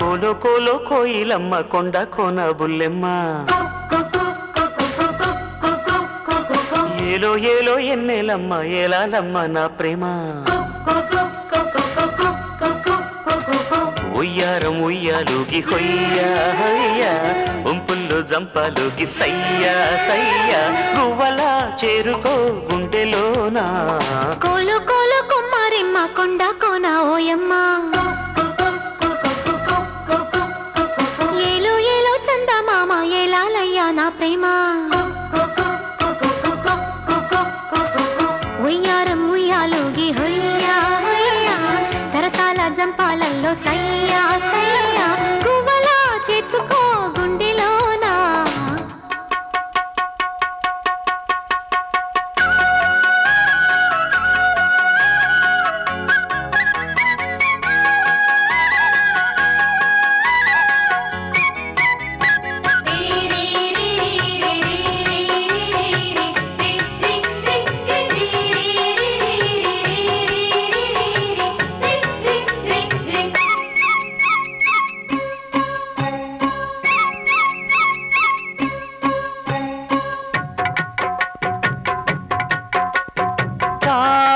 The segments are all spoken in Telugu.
కోలో కోలో కోయిలమ్మ కొండ కోన బుల్లెమ్మ ఏలో ఏలో ఎన్నెలమ్మ ఏలాలమ్మ నా ప్రేమ ఉయ్యారం ఉయ్యాలుకి హొయ్యా హొయ్యా ఉంపుల్లో జంపాలుగి సయ్యా సయ్యా గువ్వలా చేరుకో గుండెలోనా? కోలు కోలు కుమ్మారిమ్మ కొండ కోన ఓయమ్మ. ఏలో ఏలో చందమామ ఏలాలయ్యా నా ప్రేమ.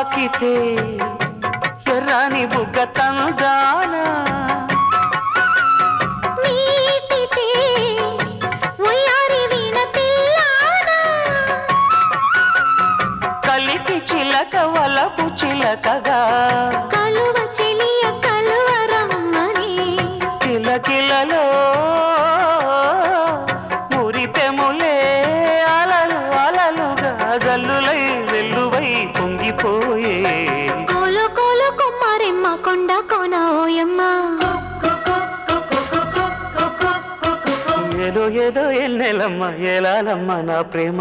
తాకితే ఎర్రని బుగ్గ తందానా మీటితే ఏదో ఎన్నెలమ్మ ఏలాలమ్మ నా ప్రేమ?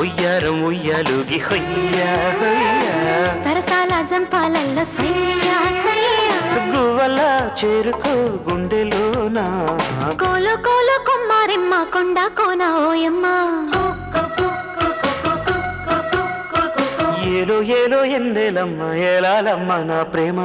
ఉయ్యారం ఉయ్యాలుగి హొయ్యా హొయ్యా. సరసాల జంపాలల్లో సయ్యా సయ్యా. గువ్వల చేరుకో గుండెలోనా. కోలు కోలు కుమ్మారెమ్మ కొండ కోన ఓయమ్మ. ఏలో ఏలో ఎన్నెలమ్మ ఏలాలమ్మ నా ప్రేమ.